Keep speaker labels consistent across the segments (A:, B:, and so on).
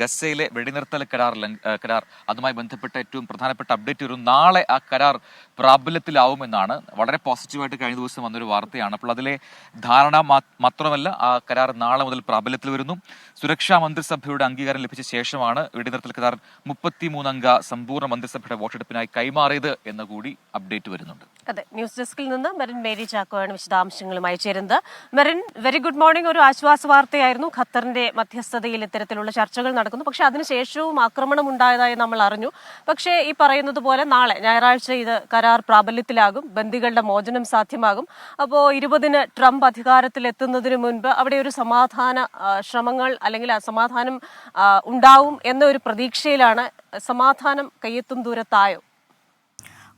A: ഗസയിലെ വെടിനിർത്തൽ കരാർ കരാർ അതുമായി ബന്ധപ്പെട്ട ഏറ്റവും പ്രധാനപ്പെട്ട അപ്ഡേറ്റ് വരും. നാളെ ആ കരാർ പ്രാബല്യത്തിലാവുമെന്നാണ്. വളരെ പോസിറ്റീവായിട്ട് കഴിഞ്ഞ ദിവസം വന്നൊരു വാർത്തയാണ്. അപ്പോൾ അതിലെ ധാരണ മാത്രമല്ല ആ കരാർ നാളെ മുതൽ പ്രാബല്യത്തിൽ വരുന്നു. സുരക്ഷാ മന്ത്രിസഭയുടെ അംഗീകാരം ലഭിച്ച ശേഷമാണ് വെടിനിർത്തൽ കരാർ മുപ്പത്തിമൂന്നംഗ സമ്പൂർണ മന്ത്രിസഭയുടെ വോട്ടെടുപ്പിനായി കൈമാറിയത് എന്ന കൂടി അപ്ഡേറ്റ് വരുന്നുണ്ട്.
B: അതെ ന്യൂസ് ഡെസ്കിൽ നിന്ന് മെറിൻ മേരി ചാക്കോയാണ് വിശദാംശങ്ങളുമായി ചേരുന്നത്. Merin very good morning. ഒരു ആശ്വാസ വാർത്തയായിരുന്നു ഖത്തറിന്റെ മധ്യസ്ഥതയിൽ ഇത്തരത്തിലുള്ള ചർച്ചകൾ നടക്കുന്നു. പക്ഷേ അതിനുശേഷവും ആക്രമണം ഉണ്ടായതായി നമ്മൾ അറിഞ്ഞു. പക്ഷേ ഈ പറയുന്നത് പോലെ നാളെ ഞായറാഴ്ച ഇത് കരാർ പ്രാബല്യത്തിലാകും. ബന്ദികളുടെ മോചനം സാധ്യമാകും. അപ്പോൾ ഇരുപതിന് ട്രംപ് അധികാരത്തിൽ എത്തുന്നതിന് മുൻപ് അവിടെ ഒരു സമാധാന ശ്രമങ്ങൾ അല്ലെങ്കിൽ അസമാധാനം ഉണ്ടാവും എന്ന ഒരു പ്രതീക്ഷയിലാണ് സമാധാനം കയ്യെത്തും ദൂരത്തായോ?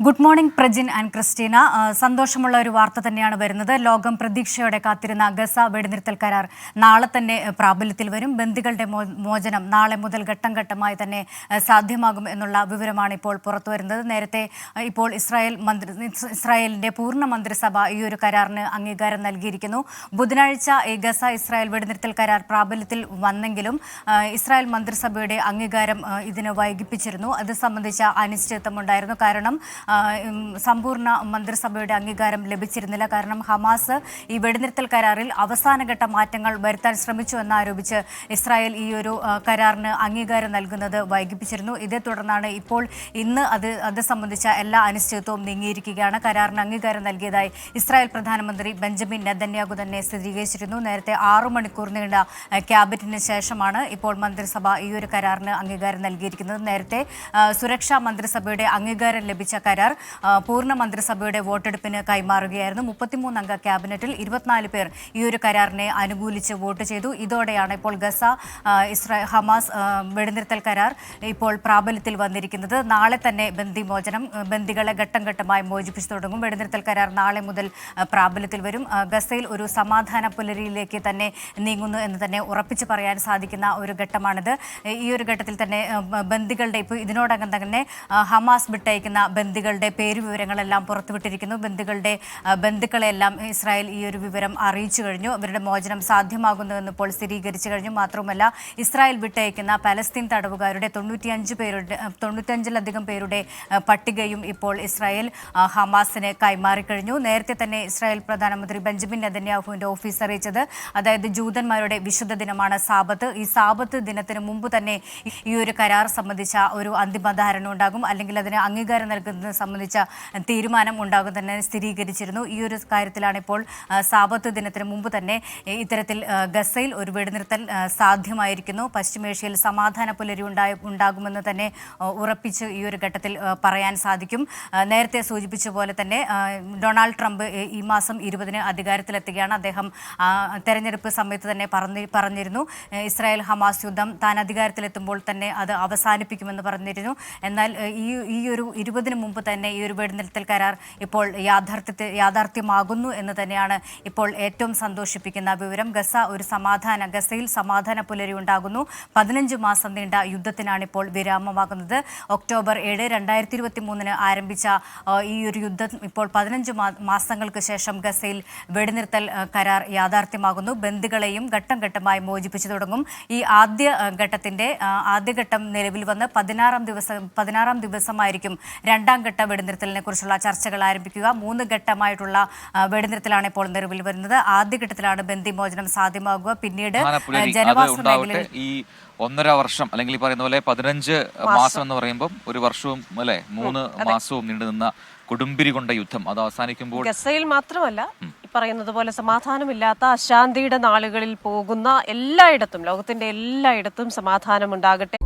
C: Good morning Prajin and Christina. സന്തോഷമുള്ള ഒരു വാർത്ത തന്നെയാണ് വരുന്നത്. ലോകം പ്രതീക്ഷയോടെ കാത്തിരുന്ന ഗസ വെടിനിർത്തൽ കരാർ നാളെ തന്നെ പ്രാബല്യത്തിൽ വരും. ബന്ദികളുടെ മോചനം നാളെ മുതൽ ഘട്ടം ഘട്ടമായി തന്നെ സാധ്യമാകും എന്നുള്ള വിവരമാണ് ഇപ്പോൾ പുറത്തു വരുന്നത്. നേരത്തെ ഇപ്പോൾ ഇസ്രായേൽ മന്ത്രി ഇസ്രായേലിന്റെ പൂർണ മന്ത്രിസഭ ഈ ഒരു കരാറിന് അംഗീകാരം നൽകിയിരിക്കുന്നു. ബുധനാഴ്ച ഈ ഗസ ഇസ്രായേൽ വെടിനിർത്തൽ കരാർ പ്രാബല്യത്തിൽ വന്നെങ്കിലും ഇസ്രായേൽ മന്ത്രിസഭയുടെ അംഗീകാരം ഇതിന് വൈകിപ്പിച്ചിരുന്നു. അത് സംബന്ധിച്ച അനിശ്ചിതത്വമുണ്ടായിരുന്നു കാരണം സമ്പൂർണ മന്ത്രിസഭയുടെ അംഗീകാരം ലഭിച്ചിരുന്നില്ല. കാരണം ഹമാസ് ഈ വെടിനിർത്തൽ കരാറിൽ അവസാനഘട്ട മാറ്റങ്ങൾ വരുത്താൻ ശ്രമിച്ചു എന്നാരോപിച്ച് ഇസ്രായേൽ ഈ ഒരു കരാറിന് അംഗീകാരം നൽകുന്നത് വൈകിപ്പിച്ചിരുന്നു. ഇതേ തുടർന്നാണ് ഇപ്പോൾ ഇന്ന് അത് അത് സംബന്ധിച്ച എല്ലാ അനിശ്ചിതത്വവും നീങ്ങിയിരിക്കുകയാണ്. കരാറിന് അംഗീകാരം നൽകിയതായി ഇസ്രായേൽ പ്രധാനമന്ത്രി ബെഞ്ചമിൻ നെതന്യാഹു തന്നെ സ്ഥിരീകരിച്ചിരുന്നു. നേരത്തെ ആറു മണിക്കൂർ നീണ്ട ക്യാബിനറ്റിന് ശേഷമാണ് ഇപ്പോൾ മന്ത്രിസഭ ഈ ഒരു കരാറിന് അംഗീകാരം നൽകിയിരിക്കുന്നത്. നേരത്തെ സുരക്ഷാ മന്ത്രിസഭയുടെ അംഗീകാരം ലഭിച്ച കരാർ. പൂർണ മന്ത്രിസഭയുടെ വോട്ടെടുപ്പിന് കൈമാറുകയായിരുന്നു. മുപ്പത്തിമൂന്നംഗ ക്യാബിനറ്റിൽ ഇരുപത്തിനാല് പേർ ഈ ഒരു കരാറിനെ അനുകൂലിച്ച് വോട്ട് ചെയ്തു. ഇതോടെയാണ് ഇപ്പോൾ ഗസ ഇസ്രായേൽ ഹമാസ് വെടിനിർത്തൽ കരാർ ഇപ്പോൾ പ്രാബല്യത്തിൽ വന്നിരിക്കുന്നത്. നാളെ തന്നെ ബന്ദി മോചനം ബന്ദികളെ ഘട്ടം ഘട്ടമായി മോചിപ്പിച്ചു തുടങ്ങും. വെടിനിർത്തൽ കരാർ നാളെ മുതൽ പ്രാബല്യത്തിൽ വരും. ഗസയിൽ ഒരു സമാധാന പുലരിയിലേക്ക് തന്നെ നീങ്ങുന്നു എന്ന് തന്നെ ഉറപ്പിച്ചു പറയാൻ സാധിക്കുന്ന ഒരു ഘട്ടമാണിത്. ഈ ഒരു ഘട്ടത്തിൽ തന്നെ ബന്ദികളുടെ ഇപ്പോൾ ഇതിനോടകം തന്നെ ഹമാസ് വിട്ടയക്കുന്ന ബന്ദികളുടെ പേര് വിവരങ്ങളെല്ലാം പുറത്തുവിട്ടിരിക്കുന്നു ബന്ദികളുടെ ബന്ധുക്കളെല്ലാം ഇസ്രായേൽ ഈ ഒരു വിവരം അറിയിച്ചു കഴിഞ്ഞു. അവരുടെ മോചനം സാധ്യമാകുന്നുവെന്ന് ഇപ്പോൾ സ്ഥിരീകരിച്ചു കഴിഞ്ഞു. മാത്രമല്ല ഇസ്രായേൽ വിട്ടയക്കുന്ന പലസ്തീൻ തടവുകാരുടെ തൊണ്ണൂറ്റിയഞ്ച് പേരുടെ തൊണ്ണൂറ്റഞ്ചിലധികം പേരുടെ പട്ടികയും ഇപ്പോൾ ഇസ്രായേൽ ഹമാസിന് കൈമാറിക്കഴിഞ്ഞു. നേരത്തെ തന്നെ ഇസ്രായേൽ പ്രധാനമന്ത്രി ബെഞ്ചമിൻ നെതന്യാഹുവിന്റെ ഓഫീസ് അറിയിച്ചത്. അതായത് ജൂതന്മാരുടെ വിശുദ്ധ ദിനമാണ് സാബത്ത്. ഈ സാബത്ത് ദിനത്തിന് മുമ്പ് തന്നെ ഈ ഒരു കരാർ സംബന്ധിച്ച ഒരു അന്തിമ ധാരണ ഉണ്ടാകും. അല്ലെങ്കിൽ അതിന് അംഗീകാരം നൽകുന്നത് സംബന്ധിച്ച തീരുമാനം ഉണ്ടാകും തന്നെ സ്ഥിരീകരിച്ചിരുന്നു. ഈ ഒരു കാര്യത്തിലാണ് ഇപ്പോൾ സാപത്ത് ദിനത്തിന് മുമ്പ് തന്നെ ഇത്തരത്തിൽ ഗസയിൽ ഒരു വെടിനിർത്തൽ സാധ്യമായിരിക്കുന്നു. പശ്ചിമേഷ്യയിൽ സമാധാന പുലരി ഉണ്ടായി ഉണ്ടാകുമെന്ന് തന്നെ ഉറപ്പിച്ച് ഈ ഒരു ഘട്ടത്തിൽ പറയാൻ സാധിക്കും. നേരത്തെ സൂചിപ്പിച്ച പോലെ തന്നെ ഡൊണാൾഡ് ട്രംപ് ഈ- മാസം ഇരുപതിന് അധികാരത്തിലെത്തുകയാണ്. അദ്ദേഹം തെരഞ്ഞെടുപ്പ് സമയത്ത് തന്നെ പറഞ്ഞു പറഞ്ഞിരുന്നു. ഇസ്രായേൽ ഹമാസ് യുദ്ധം താൻ അധികാരത്തിലെത്തുമ്പോൾ തന്നെ അത് അവസാനിപ്പിക്കുമെന്ന് പറഞ്ഞിരുന്നു. എന്നാൽ ഈ ഈ ഒരു ഇരുപതിന് മുമ്പ് തന്നെ ഈ ഒരു വെടിനിർത്തൽ കരാർ ഇപ്പോൾ യാഥാർത്ഥ്യത്തെ യാഥാർത്ഥ്യമാകുന്നു എന്ന് തന്നെയാണ് ഇപ്പോൾ ഏറ്റവും സന്തോഷിപ്പിക്കുന്ന വിവരം. ഗസ ഒരു സമാധാന ഗസയിൽ സമാധാന പുലരി ഉണ്ടാകുന്നു. പതിനഞ്ച് മാസം നീണ്ട യുദ്ധത്തിനാണ് ഇപ്പോൾ വിരാമമാകുന്നത്. ഒക്ടോബർ ഏഴ് രണ്ടായിരത്തി ഇരുപത്തി മൂന്നിന് ആരംഭിച്ച ഈ ഒരു യുദ്ധം ഇപ്പോൾ പതിനഞ്ച് മാസങ്ങൾക്ക് ശേഷം ഗസയിൽ വെടിനിർത്തൽ കരാർ യാഥാർത്ഥ്യമാകുന്നു. ബന്ദികളെയും ഘട്ടം ഘട്ടമായി മോചിപ്പിച്ചു തുടങ്ങും. ഈ ആദ്യ ഘട്ടത്തിന്റെ ആദ്യഘട്ടം നിലവിൽ വന്ന് പതിനാറാം ദിവസം പതിനാറാം ദിവസമായിരിക്കും രണ്ടാം വെടിനിർത്തലിനെ കുറിച്ചുള്ള ചർച്ചകൾ ആരംഭിക്കുക. മൂന്ന് ഘട്ടമായിട്ടുള്ള വെടിനിർത്തലാണ് ഇപ്പോൾ നിലവിൽ വരുന്നത്. ആദ്യഘട്ടത്തിലാണ് ബന്ദിമോചനം സാധ്യമാകുക. പിന്നീട് ജനവാസ മേഖലയിൽ
A: ഈ ഒന്നര വർഷം അല്ലെങ്കിൽ ഈ പറയുന്ന പോലെ പതിനഞ്ച് മാസം. എന്ന് പറയുമ്പോൾ ഒരു വർഷവും അല്ലെ മൂന്ന് മാസവും നീണ്ടു നിന്ന കൊടുമ്പിരി കൊണ്ട യുദ്ധം. അത് അവസാനിക്കുമ്പോൾ
B: ഗസയിൽ മാത്രമല്ല പറയുന്നത് പോലെ സമാധാനമില്ലാത്ത അശാന്തിയുടെ നാളുകളിൽ പോകുന്ന എല്ലായിടത്തും ലോകത്തിന്റെ എല്ലായിടത്തും സമാധാനം ഉണ്ടാകട്ടെ